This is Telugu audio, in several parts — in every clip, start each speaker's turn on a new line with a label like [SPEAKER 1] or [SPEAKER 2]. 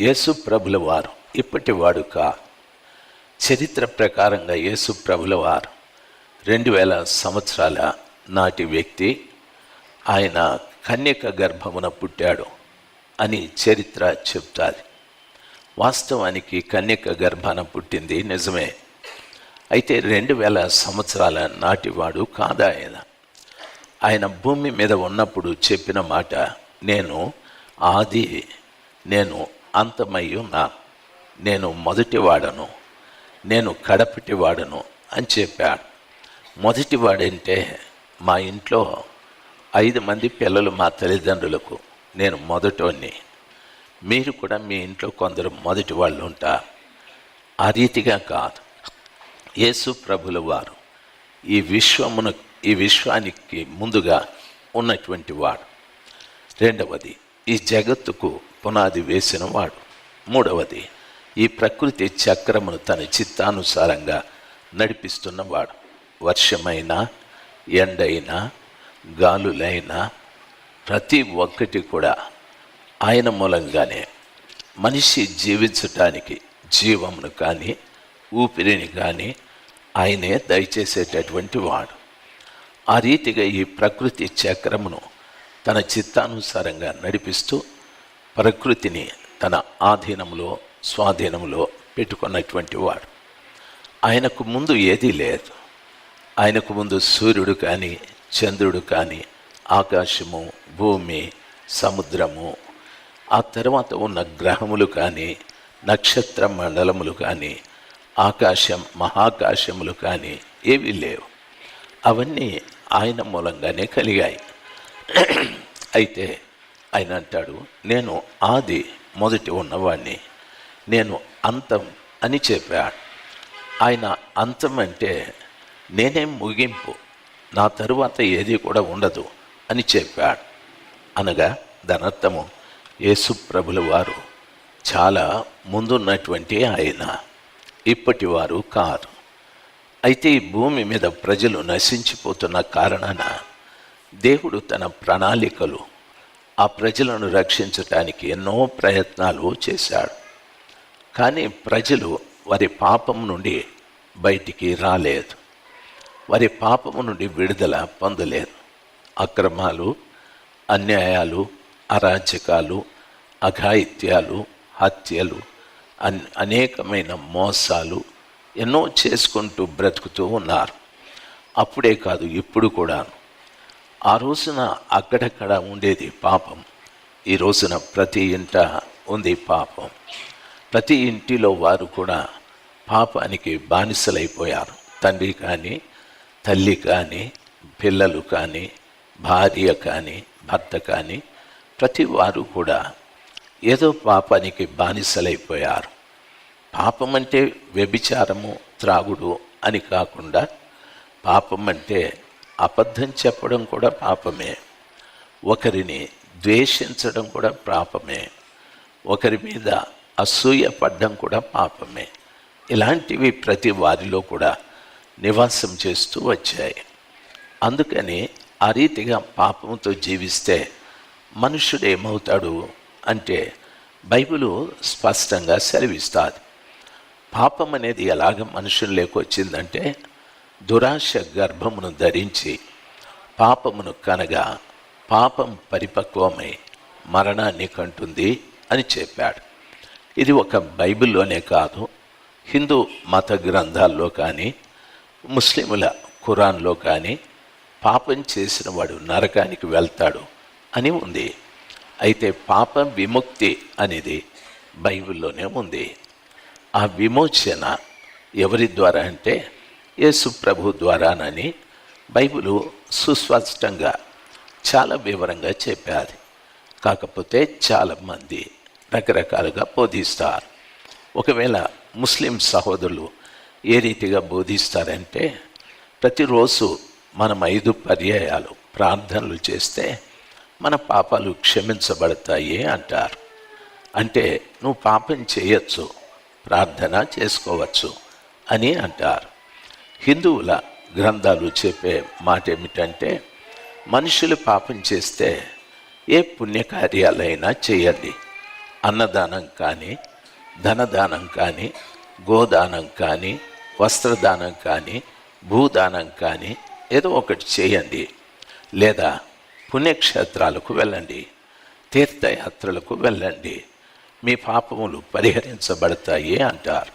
[SPEAKER 1] యేసు ప్రభుల వారు ఇప్పటి వాడుక కా చరిత్ర ప్రకారంగా యేసు ప్రభుల వారు రెండు వేల సంవత్సరాల నాటి వ్యక్తి. ఆయన కన్యక గర్భమున పుట్టాడు అని చరిత్ర చెప్తాది. వాస్తవానికి కన్యక గర్భాన పుట్టింది నిజమే. అయితే రెండు వేల సంవత్సరాల నాటివాడు కాదా ఆయన? ఆయన భూమి మీద ఉన్నప్పుడు చెప్పిన మాట నేను ఆది నేను అంతమై ఉన్నా నేను మొదటివాడను నేను కడపటివాడను అని చెప్పాడు. మొదటివాడంటే మా ఇంట్లో ఐదు మంది పిల్లలు మా తల్లిదండ్రులకు నేను మొదటోని మీరు కూడా మీ ఇంట్లో కొందరు మొదటి వాళ్ళు ఉంటారు ఆ రీతిగా కాదు. యేసు ప్రభుల వారు ఈ విశ్వమును ఈ విశ్వానికి ముందుగా ఉన్నటువంటి వాడు. రెండవది ఈ జగత్తుకు పునాది వేసిన వాడు. మూడవది ఈ ప్రకృతి చక్రమును తన చిత్తానుసారంగా నడిపిస్తున్నవాడు వర్షమైనా ఎండైనా గాలులైనా ప్రతి ఒక్కటి కూడా ఆయన మూలంగానే మనిషి జీవించటానికి జీవమును కానీ ఊపిరిని కానీ ఆయనే దయచేసేటటువంటి వాడు. ఆ రీతిగా ఈ ప్రకృతి చక్రమును తన చిత్తానుసారంగా నడిపిస్తూ ప్రకృతిని తన ఆధీనంలో స్వాధీనంలో పెట్టుకున్నటువంటి వాడు. ఆయనకు ముందు ఏదీ లేదు. ఆయనకు ముందు సూర్యుడు కానీ చంద్రుడు కానీ ఆకాశము భూమి సముద్రము ఆ తర్వాత ఉన్న గ్రహములు కానీ నక్షత్ర మండలములు కానీ ఆకాశం మహాకాశములు కానీ ఏవి లేవు. అవన్నీ ఆయన మూలంగానే కలిగాయి. అయితే ఆయన అంటాడు నేను ఆది మొదటి ఉన్నవాడిని నేను అంతం అని చెప్పాడు ఆయన అంతం అంటే నేనే ముగింపు. నా తరువాత ఏది కూడా ఉండదు అని చెప్పాడు అనగా దానర్థము యేసు ప్రభుల వారు చాలా ముందున్నటువంటి ఆయన. ఇప్పటి వారు కారు. అయితే ఈ భూమి మీద ప్రజలు నశించిపోతున్న కారణాన దేవుడు తన ప్రణాళికలు ఆ ప్రజలను రక్షించటానికి ఎన్నో ప్రయత్నాలు చేశాడు. కానీ ప్రజలు వారి పాపం నుండి బయటికి రాలేదు. వారి పాపము నుండి విడుదల పొందలేదు. అక్రమాలు అన్యాయాలు అరాచకాలు అఘాయిత్యాలు హత్యలు అన్ అనేకమైన మోసాలు ఎన్నో చేసుకుంటూ బ్రతుకుతూ ఉన్నారు. అప్పుడే కాదు ఇప్పుడు కూడాను. ఆ రోజున అక్కడక్కడ ఉండేది పాపం. ఈ రోజున ప్రతి ఇంట ఉంది పాపం. ప్రతి ఇంటిలో వారు కూడా పాపానికి బానిసలైపోయారు. తండ్రి కానీ తల్లి కానీ పిల్లలు కానీ భార్య కానీ భర్త కానీ ప్రతి వారు కూడా ఏదో పాపానికి బానిసలైపోయారు. పాపం అంటే వ్యభిచారము త్రాగుడు అని కాకుండా పాపం అంటే అబద్ధం చెప్పడం కూడా పాపమే. ఒకరిని ద్వేషించడం కూడా పాపమే. ఒకరి మీద అసూయ పడ్డం కూడా పాపమే. ఇలాంటివి ప్రతి వారిలో కూడా నివాసం చేస్తూ వచ్చాయి. అందుకని ఆ రీతిగా పాపంతో జీవిస్తే మనుషుడు ఏమవుతాడు అంటే బైబిలు స్పష్టంగా సెలవిస్తుంది. పాపం అనేది ఎలాగ మనుషుల్లోకి వచ్చిందంటే దురాశ గర్భమును ధరించి పాపమును కనగా పాపం పరిపక్వమై మరణాన్ని కంటుంది అని చెప్పాడు. ఇది ఒక బైబిల్లోనే కాదు హిందూ మత గ్రంథాల్లో కానీ ముస్లిముల ఖురాన్లో కానీ పాపం చేసిన వాడు నరకానికి వెళ్తాడు అని ఉంది. అయితే పాప విముక్తి అనేది బైబిల్లోనే ఉంది. ఆ విమోచన ఎవరి ద్వారా అంటే యేసు ప్రభు ద్వారానని బైబిలు సుస్పష్టంగా చాలా వివరంగా చెప్పాది కాకపోతే చాలామంది రకరకాలుగా బోధిస్తారు. ఒకవేళ ముస్లిం సహోదరులు ఏ రీతిగా బోధిస్తారంటే ప్రతిరోజు మనం ఐదు పర్యాయాలు ప్రార్థనలు చేస్తే మన పాపాలు క్షమించబడతాయి అంటారు. అంటే నువ్వు పాపం చేయొచ్చు ప్రార్థన చేసుకోవచ్చు అని అంటారు. హిందువుల గ్రంథాలు చెప్పే మాట ఏమిటంటే మనుషులు పాపం చేస్తే ఏ పుణ్యకార్యాలైనా చేయండి. అన్నదానం కానీ ధనదానం కానీ గోదానం కానీ వస్త్రదానం కానీ భూదానం కానీ ఏదో ఒకటి చేయండి. లేదా పుణ్యక్షేత్రాలకు వెళ్ళండి తీర్థయాత్రలకు వెళ్ళండి. మీ పాపములు పరిహరించబడతాయి అంటారు.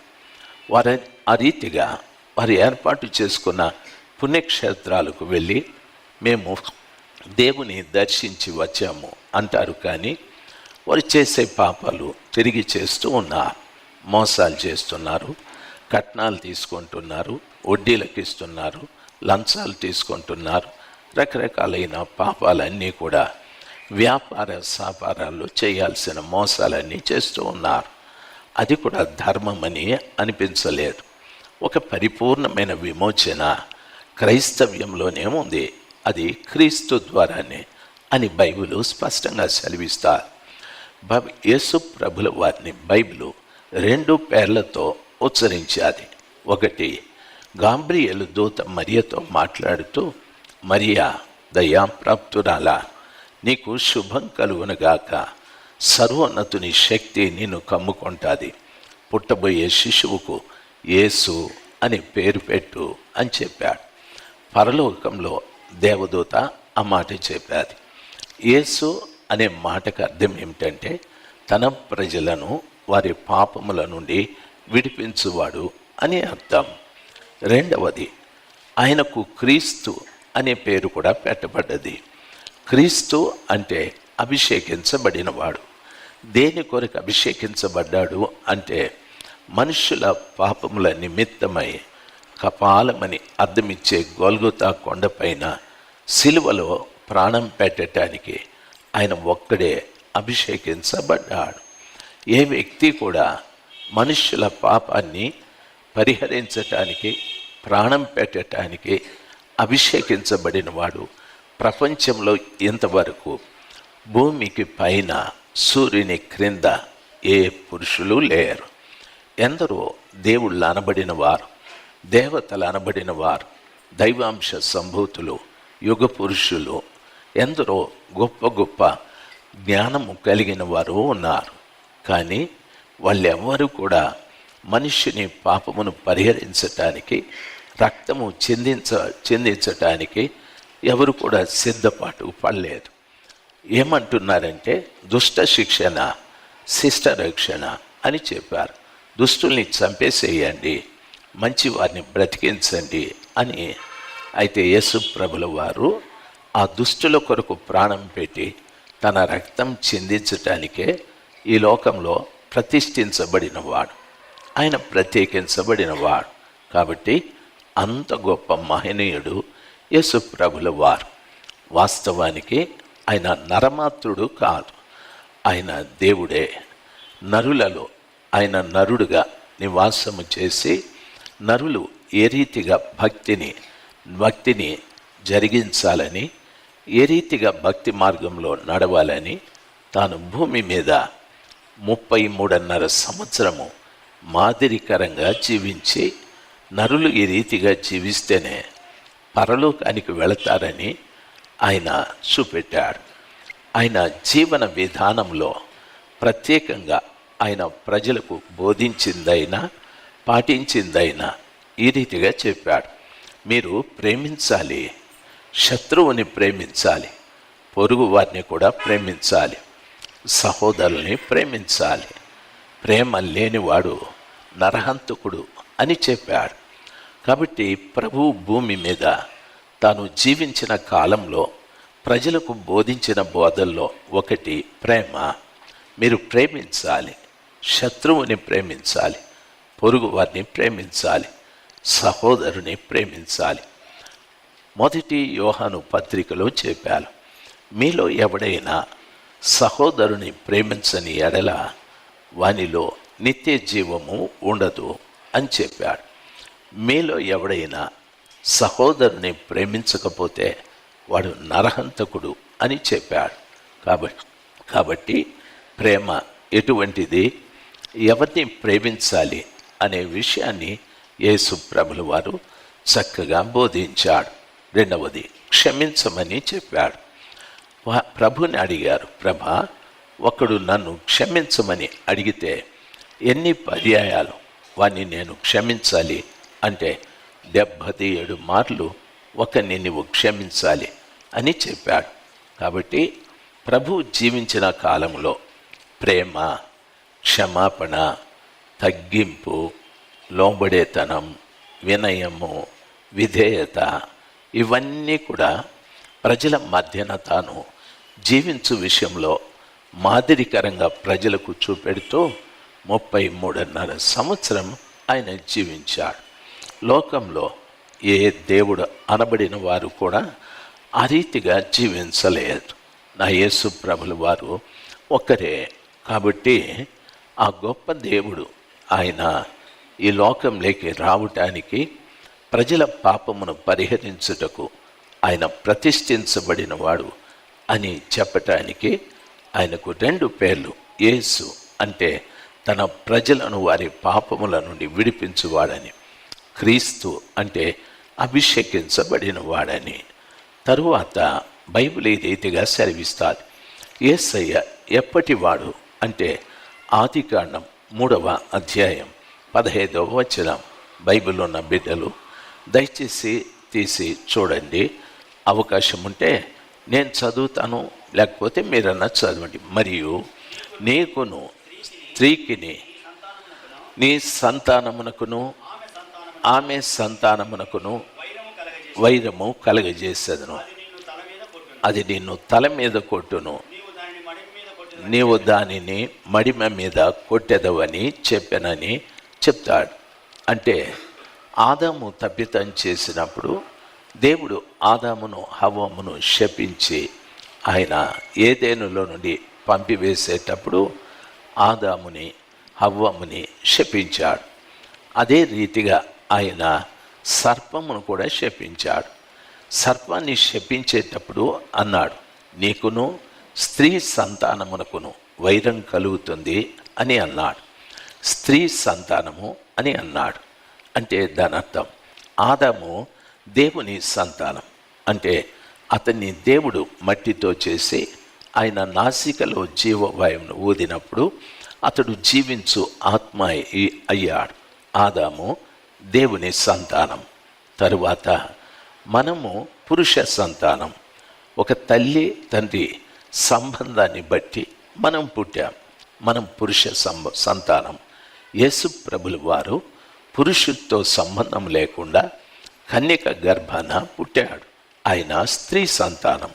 [SPEAKER 1] వారు ఆ రీతిగా వారు ఏర్పాటు చేసుకున్న పుణ్యక్షేత్రాలకు వెళ్ళి మేము దేవుని దర్శించి వచ్చాము అంటారు కానీ వారు చేసే పాపాలు తిరిగి చేస్తూ ఉన్నారు మోసాలు చేస్తున్నారు కట్నాలు తీసుకుంటున్నారు వడ్డీలకు ఇస్తున్నారు లంచాలు తీసుకుంటున్నారు రకరకాలైన పాపాలన్నీ కూడా వ్యాపార వ్యాపారాల్లో చేయాల్సిన మోసాలన్నీ చేస్తూ ఉన్నారు. అది కూడా ధర్మమని అనిపించలేదు. ఒక పరిపూర్ణమైన విమోచన క్రైస్తవ్యంలోనేముంది? అది క్రీస్తు ద్వారానే అని బైబిల్ స్పష్టంగా సెలవిస్తా బ- యేసు ప్రభుల వారిని బైబిల్ రెండు పేర్లతో ఉచ్చరించాది. ఒకటి గాంబ్రియలు దూత మరియతో మాట్లాడుతూ మరియా దయాప్రాప్తురాల నీకు శుభం కలుగునగాక. సర్వోన్నతుని శక్తి నిన్ను కమ్ముకుంటాది. పుట్టబోయే శిశువుకు యేసు అని పేరు పెట్టు అని చెప్పాడు. పరలోకంలో దేవదూత ఆ మాట చెప్పాది. యేసు అనే మాటకు అర్థం ఏమిటంటే తన ప్రజలను వారి పాపముల నుండి విడిపించువాడు అని అర్థం. రెండవది ఆయనకు క్రీస్తు అనే పేరు కూడా పెట్టబడ్డది. క్రీస్తు అంటే అభిషేకించబడినవాడు. దేని కొరకు అభిషేకించబడ్డాడు అంటే మనుషుల పాపముల నిమిత్తమై కపాలమని అర్థమిచ్చే గోల్గొతా కొండపైన సిలువలో ప్రాణం పెట్టడానికి ఆయన ఒక్కడే అభిషేకించబడ్డాడు. ఏ వ్యక్తి కూడా మనుష్యుల పాపాన్ని పరిహరించటానికి ప్రాణం పెట్టడానికి అభిషేకించబడిన వాడు ప్రపంచంలో ఇంతవరకు భూమికి పైన సూర్యుని క్రింద ఏ పురుషులు లేరు. ఎందరో దేవుళ్ళు అనబడిన వారు దేవతలు అనబడిన వారు దైవాంశ సంభూతులు యుగ పురుషులు ఎందరో గొప్ప గొప్ప జ్ఞానము కలిగిన వారు ఉన్నారు. కానీ వాళ్ళెవ్వరూ కూడా మనిషిని పాపమును పరిహరించటానికి రక్తము చెందించ చెందించటానికి ఎవరు కూడా సిద్ధపాటు పడలేదు. ఏమంటున్నారంటే దుష్ట శిక్షణ శిష్ట రక్షణ అని చెప్పారు. దుష్టుల్ని చంపేసేయండి మంచి వారిని బ్రతికించండి అని. అయితే యేసు ప్రభుల వారు ఆ దుష్టుల కొరకు ప్రాణం పెట్టి తన రక్తం చెందించటానికే ఈ లోకంలో ప్రతిష్ఠించబడిన వాడు ఆయన ప్రత్యేకించబడిన వాడు కాబట్టి అంత గొప్ప మహనీయుడు యేసు ప్రభుల వారు. వాస్తవానికి ఆయన నరమాత్రుడు కాదు. ఆయన దేవుడే నరులలో ఆయన నరుడుగా నివాసము చేసి నరులు ఏ రీతిగా భక్తిని భక్తిని జరిగించాలని ఏ రీతిగా భక్తి మార్గంలో నడవాలని తాను భూమి మీద ముప్పై మూడున్నర సంవత్సరము మాదిరికరంగా జీవించి నరులు ఈ రీతిగా జీవిస్తేనే పరలోకానికి వెళతారని ఆయన చూపెట్టాడు. ఆయన జీవన విధానంలో ప్రత్యేకంగా ఆయన ప్రజలకు బోధించిందైనా పాటించిందైనా ఈ రీతిగా చెప్పాడు. మీరు ప్రేమించాలి శత్రువుని ప్రేమించాలి పొరుగు వారిని కూడా ప్రేమించాలి సహోదరుల్ని ప్రేమించాలి ప్రేమ లేనివాడు నరహంతకుడు అని చెప్పాడు. కాబట్టి ప్రభు భూమి మీద తాను జీవించిన కాలంలో ప్రజలకు బోధించిన బోధల్లో ఒకటి ప్రేమ. మీరు ప్రేమించాలి శత్రువుని ప్రేమించాలి పొరుగు వారిని ప్రేమించాలి సహోదరుని ప్రేమించాలి. మొదటి యోహాను పత్రికలో చెప్పాను మీలో ఎవడైనా సహోదరుని ప్రేమించని ఎడల వానిలో నిత్య జీవము ఉండదు అని చెప్పాడు. మీలో ఎవడైనా సహోదరుని ప్రేమించకపోతే వాడు నరహంతకుడు అని చెప్పాడు. కాబట్టి కాబట్టి ప్రేమ ఎటువంటిది? ఎవరిని ప్రేమించాలి అనే విషయాన్ని యేసు ప్రభుల వారు చక్కగా బోధించాడు. రెండవది క్షమించమని చెప్పాడు. వా- ప్రభుని అడిగారు ప్రభ ఒకడు నన్ను క్షమించమని అడిగితే ఎన్ని పర్యాయాలు వాణ్ణి నేను క్షమించాలి అంటే డెబ్భది ఏడు మార్లు ఒకరిని నువ్వు క్షమించాలి అని చెప్పాడు. కాబట్టి ప్రభు జీవించిన కాలంలో ప్రేమ క్షమాపణ తగ్గింపు లోబడేతనం వినయము విధేయత ఇవన్నీ కూడా ప్రజల మధ్యన తాను జీవించు విషయంలో మాదిరికరంగా ప్రజలకు చూపెడుతూ ముప్పై మూడున్నర సంవత్సరం ఆయన జీవించాడు. లోకంలో ఏ దేవుడు అనబడిన వారు కూడా ఆ రీతిగా జీవించలేదు. నా యేసు ప్రభుల వారు ఒక్కరే కాబట్టి ఆ గొప్ప దేవుడు ఆయన ఈ లోకంలోకి రావటానికి ప్రజల పాపమును పరిహరించుటకు ఆయన ప్రతిష్ఠించబడినవాడు అని చెప్పటానికి ఆయనకు రెండు పేర్లు. యేసు అంటే తన ప్రజలను వారి పాపముల నుండి విడిపించువాడని క్రీస్తు అంటే అభిషేకించబడినవాడని. తరువాత బైబిల్ ఈ రీతిగా సెలవిస్తారు ఏసయ్య ఎప్పటివాడు అంటే ఆదికాండం మూడవ అధ్యాయం పదహైదవ వచనం. బైబిల్ ఉన్న బిడ్డలు దయచేసి తీసి చూడండి. అవకాశం ఉంటే నేను చదువుతాను లేకపోతే మీరన్నా చదవండి. మరియు నీకును స్త్రీకిని నీ సంతానమునకును ఆమె సంతానమునకును వైరము కలగజేసేదను. అది నిన్ను తల మీద కొట్టును. నీవు దానిని మడిమ మీద కొట్టెదవని చెప్పానని చెప్తాడు. అంటే ఆదాము తప్పితం చేసినప్పుడు దేవుడు ఆదామును హవమును శపించి ఆయన ఏదేనులో నుండి పంపివేసేటప్పుడు ఆదాముని హవ్వముని శపించాడు. అదే రీతిగా ఆయన సర్పమును కూడా శపించాడు. సర్పాన్ని శపించేటప్పుడు అన్నాడు నీకును స్త్రీ సంతానమునకును వైరం కలుగుతుంది అని అన్నాడు. స్త్రీ సంతానము అని అన్నాడు. అంటే దాని అర్థం ఆదాము దేవుని సంతానం. అంటే అతన్ని దేవుడు మట్టితో చేసి ఆయన నాసికలో జీవవాయువును ఊదినప్పుడు అతడు జీవించు ఆత్మ అయి- అయ్యాడు. ఆదాము దేవుని సంతానం. తరువాత మనము పురుష సంతానం. ఒక తల్లి తండ్రి సంబంధాన్ని బట్టి మనం పుట్టాం. మనం పురుష సంబ సంతానం. యేసు ప్రభులు వారు పురుషులతో సంబంధం లేకుండా కన్యక గర్భాన పుట్టాడు. ఆయన స్త్రీ సంతానం.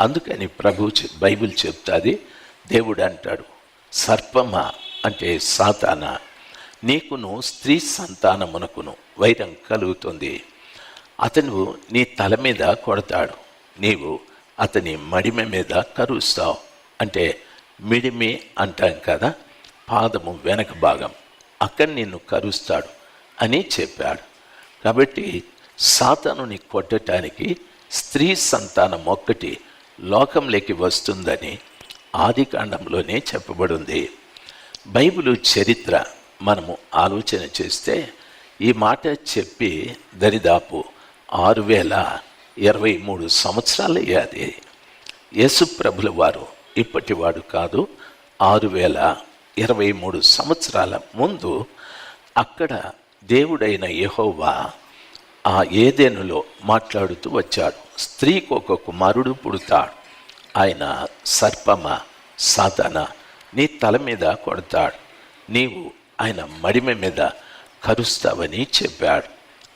[SPEAKER 1] అందుకని ప్రభు బైబిల్ చెప్తాది దేవుడు అంటాడు సర్పమ అంటే సాతాన? నీకును స్త్రీ సంతానమునకును వైరం కలుగుతుంది. అతను నీ తల మీద కొడతాడు. నీవు అతని మడిమ మీద కరుస్తావు. అంటే మిడిమి అంటాం కదా పాదము వెనక భాగం. అక్కడ నిన్ను కరుస్తాడు అని చెప్పాడు. కాబట్టి సాతానుని కొట్టడానికి స్త్రీ సంతానం ఒక్కటి లోకంలోకి వస్తుందని ఆది కాండంలోనే చెప్పబడింది. బైబిలు చరిత్ర మనము ఆలోచన చేస్తే ఈ మాట చెప్పి దరిదాపు ఆరు వేల ఇరవై మూడు సంవత్సరాలు అయ్యాది యేసు ప్రభుల వారు ఇప్పటివాడు కాదు. ఆరు వేల ఇరవై మూడు సంవత్సరాల ముందు అక్కడ దేవుడైన యహోవా ఆ ఏదేనులో మాట్లాడుతూ వచ్చాడు. స్త్రీకు ఒక కుమారుడు పుడతాడు. ఆయన సర్పమ? సాధన? నీ తల మీద కొడతాడు. నీవు ఆయన మడిమ మీద కరుస్తావని చెప్పాడు.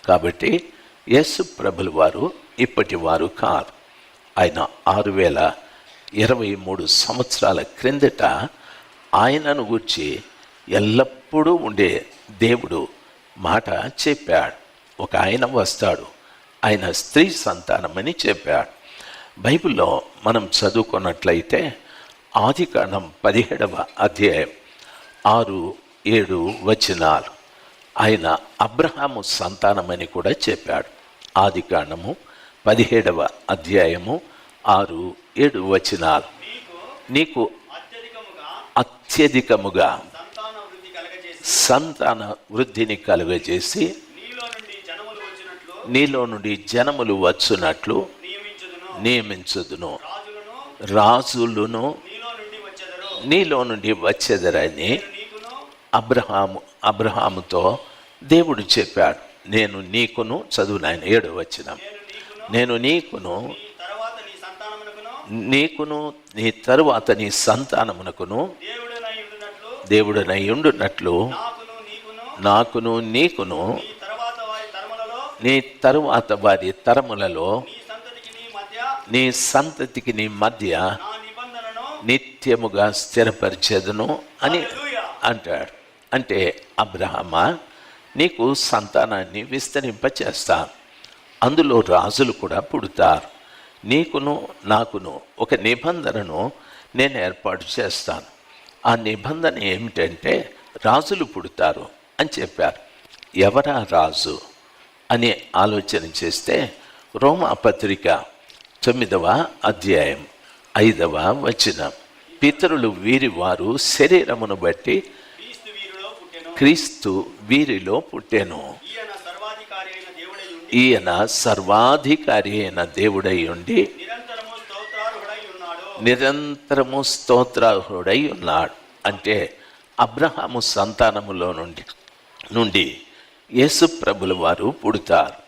[SPEAKER 1] కాబట్టి యేసు ప్రభులు వారు ఇప్పటి వారు కాదు. ఆయన ఆరు వేల ఇరవై మూడు సంవత్సరాల క్రిందట ఆయనను గూర్చి ఎల్లప్పుడూ ఉండే దేవుడు మాట చెప్పాడు. ఒక ఆయన వస్తాడు. ఆయన స్త్రీ సంతానమని చెప్పాడు. బైబిల్లో మనం చదువుకున్నట్లయితే ఆది కాండం పదిహేడవ అధ్యాయం ఆరు ఏడు వచనాలు. ఆయన అబ్రహాము సంతానమని కూడా చెప్పాడు. ఆది కాండము పదిహేడవ అధ్యాయము ఆరు ఏడు వచనాలు. నీకు
[SPEAKER 2] అత్యధికముగా సంతాన
[SPEAKER 1] వృద్ధిని కలుగజేసి
[SPEAKER 2] నీలో నుండి జనములు వచ్చినట్లు
[SPEAKER 1] వచ్చునట్లు
[SPEAKER 2] నియమించుదును. రాజులను నీలో నుండి
[SPEAKER 1] వచ్చెదరని
[SPEAKER 2] వచ్చేదరని
[SPEAKER 1] అబ్రహాము అబ్రహాముతో దేవుడు చెప్పాడు. నేను నీకును చదువు నాయన ఏడు వచ్చినాం
[SPEAKER 2] నేను నీకును
[SPEAKER 1] నీకును
[SPEAKER 2] నీ తరువాత నీ సంతానమునకును దేవుడనై ఉండునట్లు నాకును నీకును నీ తరువాత వారి తరములలో
[SPEAKER 1] నీ
[SPEAKER 2] సంతతికి నీ మధ్య
[SPEAKER 1] నిత్యముగా స్థిరపరిచేదను అని అంటాడు. అంటే అబ్రహమా నీకు సంతానాన్ని విస్తరింపచేస్తాను అందులో రాజులు కూడా పుడతారు. నీకును నాకును ఒక నిబంధనను నేను ఏర్పాటు చేస్తాను. ఆ నిబంధన ఏమిటంటే రాజులు పుడతారు అని చెప్పారు. ఎవరా రాజు అని ఆలోచన చేస్తే రోమా పత్రిక తొమ్మిదవ అధ్యాయం ఐదవ వచనం. పితరులు వీరి వారు శరీరమును బట్టి
[SPEAKER 2] క్రీస్తు వీరిలో పుట్టెను
[SPEAKER 1] క్రీస్తు వీరిలో పుట్టెను
[SPEAKER 2] ఈయన సర్వాధికారి అయిన దేవుడై ఉండి
[SPEAKER 1] ఈయన సర్వాధికారి అయిన దేవుడై ఉండి
[SPEAKER 2] నిరంతరము స్తోత్రార్హుడై ఉన్నాడు.
[SPEAKER 1] అంటే అబ్రహాము సంతానములో నుండి నుండి యేసు ప్రభుల వారు పుడతారు.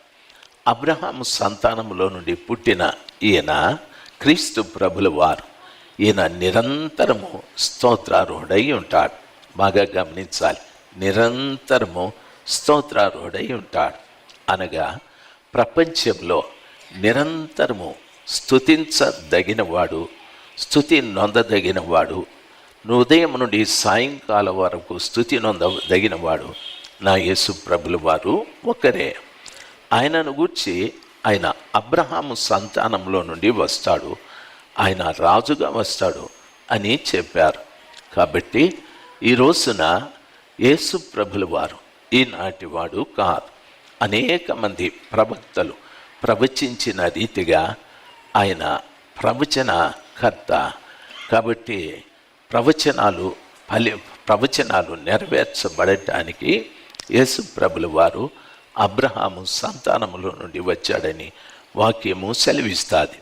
[SPEAKER 1] అబ్రహాము సంతానములో నుండి పుట్టిన ఈయన క్రీస్తు ప్రభుల వారు ఈయన నిరంతరము స్తోత్రార్హుడై ఉంటాడు. బాగా గమనించాలి. నిరంతరము స్తోత్రార్హుడై ఉంటాడు. అనగా ప్రపంచంలో నిరంతరము స్థుతించదగినవాడు స్థుతి నొందదగినవాడు ఉదయం నుండి సాయంకాలం వరకు స్థుతి నొందదగినవాడు నా యేసు ప్రభుల వారు ఒకరే. ఆయనను గూర్చి ఆయన అబ్రహాము సంతానంలో నుండి వస్తాడు ఆయన రాజుగా వస్తాడు అని చెప్పారు. కాబట్టి ఈ రోజున యేసు ప్రభుల వారు ఈనాటి వాడు కాదు. అనేక మంది ప్రవక్తలు ప్రవచించిన రీతిగా ఆయన ప్రవచన కర్త కాబట్టి ప్రవచనాలు ఫలి ప్రవచనాలు నెరవేర్చబడటానికి యేసు ప్రభుల వారు అబ్రహాము సంతానములో నుండి వచ్చాడని వాక్యము సెలవిస్తుంది.